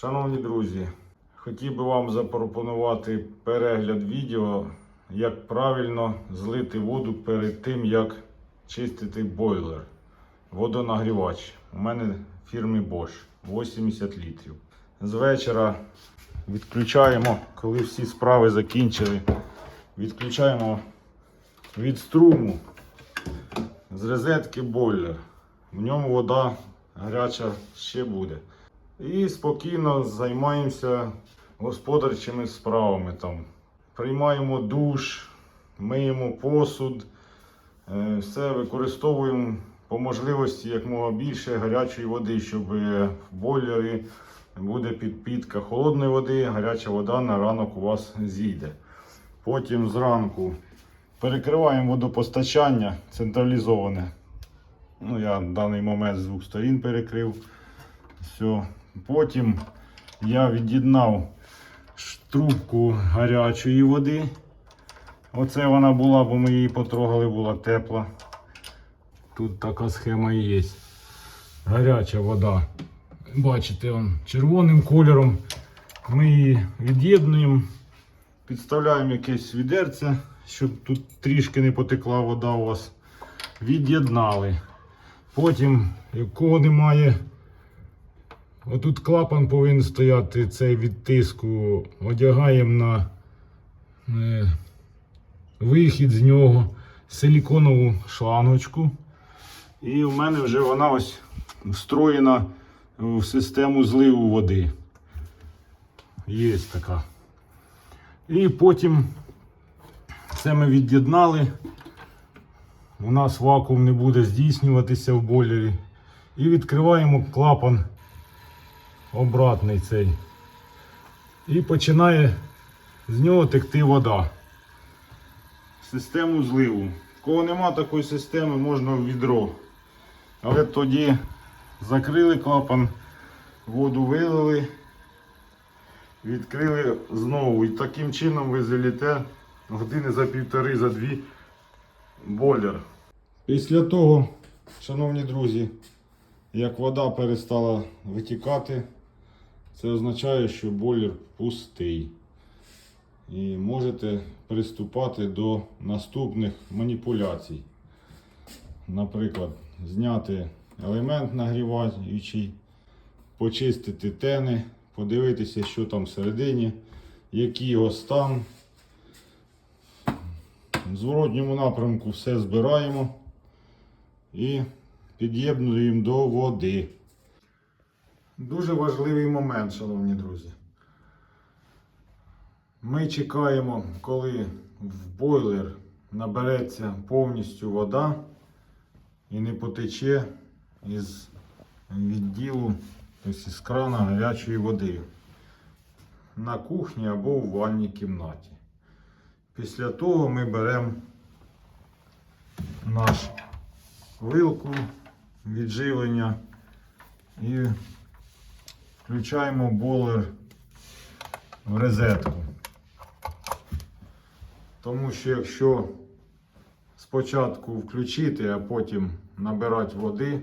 Шановні друзі, хотів би вам запропонувати перегляд відео, як правильно злити воду перед тим, як чистити бойлер. Водонагрівач. У мене фірми Bosch 80 літрів. З вечора відключаємо, коли всі справи закінчили. Відключаємо від струму з розетки бойлер. В ньому вода гаряча ще буде. І спокійно займаємося господарчими справами. Там. Приймаємо душ, миємо посуд, е, все використовуємо по можливості якомога більше гарячої води, щоб е, в бойлері буде підпітка холодної води, гаряча вода на ранок у вас зійде. Потім зранку перекриваємо водопостачання централізоване. Ну, я в даний момент з двох сторін перекрив. Все. Потім я від'єднав трубку гарячої води. Оце вона була, бо ми її потрогали, була тепла. Тут така схема і є. Гаряча вода. Бачите, он, червоним кольором. Ми її від'єднуємо, підставляємо якесь відерце, щоб тут трішки не потекла вода у вас. Від'єднали. Потім, якого немає, отут клапан повинен стояти цей від тиску. Одягаємо на е, вихід з нього силіконову шлангочку. І в мене вже вона ось встроєна в систему зливу води. Є така. І потім це ми від'єднали. У нас вакуум не буде здійснюватися в бойлері. І відкриваємо клапан обратний цей. І починає з нього текти вода. Систему зливу. Кого нема такої системи, можна в відро. Але тоді закрили клапан, воду вилили, відкрили знову. І таким чином ви заліте години за півтори, за дві бойлер. Після того, шановні друзі, як вода перестала витікати, це означає, що бойлер пустий. І можете приступати до наступних маніпуляцій. Наприклад, зняти елемент нагріваючий, почистити тени, подивитися, що там всередині, який його стан. В зворотньому напрямку все збираємо і під'єднуємо до води. Дуже важливий момент, шановні друзі. Ми чекаємо, коли в бойлер набереться повністю вода і не потече із відділу, тобто із крана гарячої води на кухні або у ванній кімнаті. Після того ми беремо наш вилку відживлення і включаємо бойлер в розетку. Тому що якщо спочатку включити, а потім набирати води,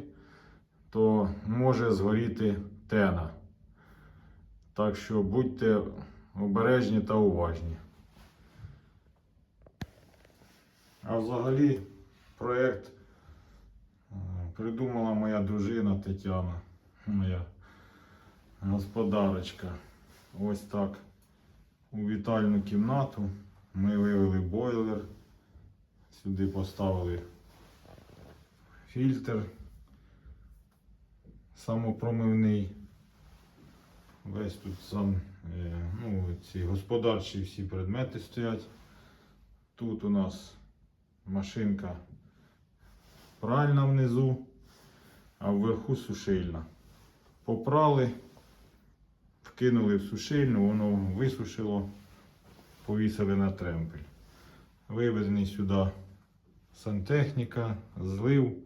то може згоріти тена. Так що будьте обережні та уважні. А взагалі проєкт е, придумала моя дружина Тетяна, моя господарочка. Ось так у вітальну кімнату ми вивели бойлер, сюди поставили фільтр самопромивний. Весь тут сам, е, ну, ці господарчі всі предмети стоять. Тут у нас машинка пральна внизу, а вверху сушильна. Попрали, вкинули в сушильну, воно висушило, повісили на тремпель. Вивезений сюди сантехніка, злив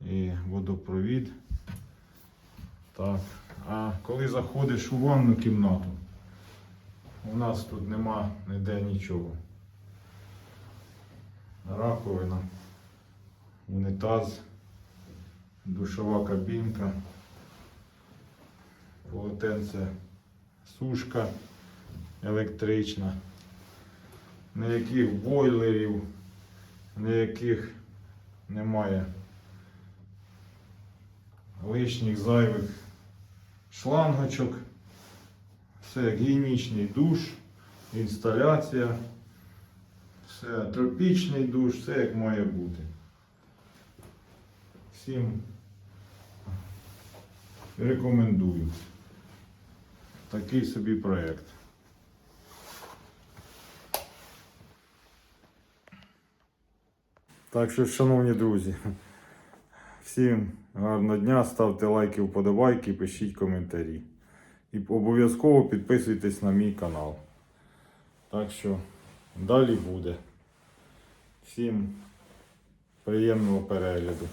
і водопровід. Так. А коли заходиш у ванну кімнату, у нас тут нема ніде нічого. Раковина, унітаз, душова кабінка. Полотенце сушка електрична. Ніяких бойлерів, ніяких немає лишніх зайвих шлангочок. Все гігієнічний душ, інсталяція, все тропічний душ, все як має бути. Всім рекомендую. Такий собі проєкт. Так що, шановні друзі, всім гарного дня, ставте лайки, вподобайки, пишіть коментарі. І обов'язково підписуйтесь на мій канал. Так що далі буде. Всім приємного перегляду.